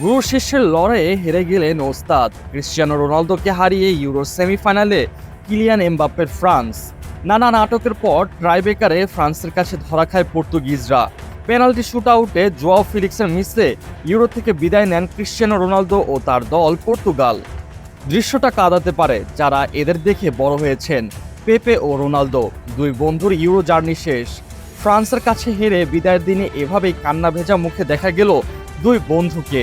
গুরু শিষ্যের লড়াইয়ে হেরে গেলেন ওস্তাদ। ক্রিশ্চিয়ানো রোনালদোকে হারিয়ে ইউরো সেমিফাইনালে কিলিয়ান এমবাপ্পের ফ্রান্স। নানা নাটকের পর ট্রাইবেকারে ফ্রান্সের কাছে ধরা খায় পর্তুগিজরা। পেনাল্টি শুট আউটে জোয়াও ফিলিক্সের মিসে ইউরো থেকে বিদায় নেন ক্রিশ্চিয়ানো রোনালদো ও তার দল পর্তুগাল। দৃশ্যটা কাঁদাতে পারে, যারা এদের দেখে বড় হয়েছেন পেপে ও রোনালদো। দুই বন্ধুর ইউরো জার্নি শেষ। ফ্রান্সের কাছে হেরে বিদায়ের দিনে এভাবেই কান্না ভেজা মুখে দেখা গেল দুই বন্ধুকে।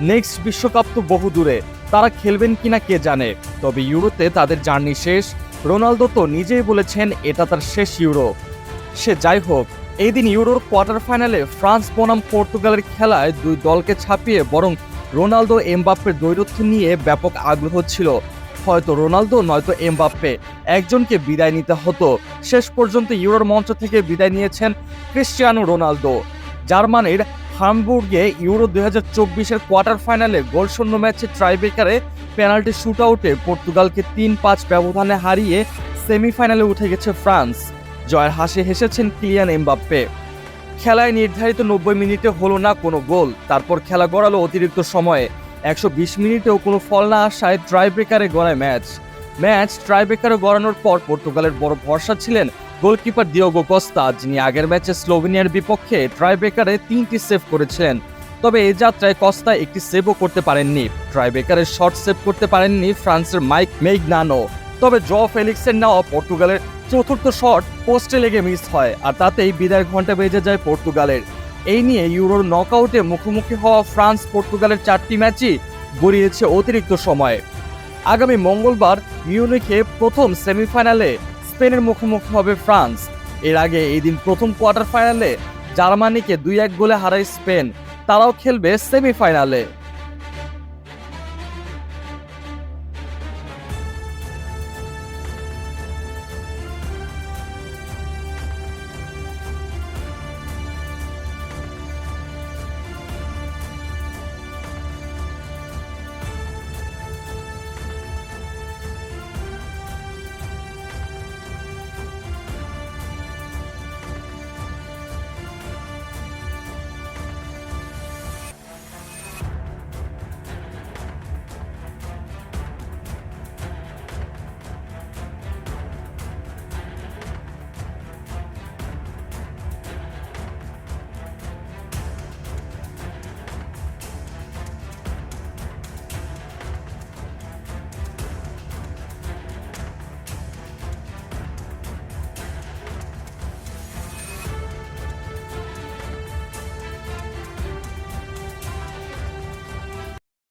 নেক্সট বিশ্বকাপ তো বহু দূরে। তারা খেলবেন কিনা কে জানে? তবে ইউরোতে তাদের জার্নি শেষ। রোনালদো তো নিজেই বলেছেন এটা তার শেষ ইউরো। সে যাই হোক এই দিন ইউরোর কোয়ার্টার ফাইনালে ফ্রান্স, বনাম পর্তুগালের খেলায় দুই দলকে ছাপিয়ে বরং রোনালদো, এমবাপ্পের দৈরথ্য নিয়ে ব্যাপক আগ্রহ ছিল। হয়তো রোনালদো, নয়তো এমবাপ্পে। একজনকে বিদায় নিতে হতো। শেষ পর্যন্ত ইউরোর মঞ্চ থেকে বিদায় নিয়েছেন ক্রিশ্চিয়ানো রোনালদো। জার্মানির হামবুর্গে ইউরো দুই হাজার চব্বিশের কোয়ার্টার ফাইনালে গোলশূন্য ম্যাচে ট্রাইবেকারে পেনাল্টি শুট আউটে পর্তুগালকে তিন পাঁচ ব্যবধানে হারিয়ে সেমিফাইনালে উঠে গেছে ফ্রান্স। জয়ের হাসি হেসেছেন কিলিয়ান এমবাপ্পে। খেলায় নির্ধারিত নব্বই মিনিটে হলো না কোনো গোল, তারপর খেলা গড়ালো অতিরিক্ত সময়ে। একশো বিশ মিনিটেও কোনো ফল না আসায় ট্রাইব্রেকারে গড়ায় ম্যাচ। ম্যাচ ট্রাইব্রেকারে গড়ানোর পর পর্তুগালের বড় ভরসা ছিলেন গোলকিপার দিওগো কস্তা, যিনি আগের ম্যাচে স্লোভেনিয়ার বিপক্ষে ট্রাইব্রেকারে তিনটি সেভ করেছিলেন। তবে এই যাত্রায় কস্তা একটি সেভও করতে পারেননি। ট্রাইব্রেকারের শট সেভ করতে পারেননি ফ্রান্সের মাইক মেইগনানো। তবে জ ফেলিক্সের নেওয়া পর্তুগালের চতুর্থ শট পোস্টে লেগে মিস হয়, আর তাতেই বিদায় ঘণ্টা বেজে যায় পর্তুগালের। এই নিয়ে ইউরোর নকআউটে মুখোমুখি হওয়া ফ্রান্স পর্তুগালের চারটি ম্যাচই গড়িয়েছে অতিরিক্ত সময়। আগামী মঙ্গলবার মিউনিখে প্রথম সেমিফাইনালে স্পেনের মুখোমুখি হবে ফ্রান্স। এর আগে এই দিন প্রথম কোয়ার্টার ফাইনালে জার্মানিকে দুই এক গোলে হারায় স্পেন। তারাও খেলবে সেমিফাইনালে।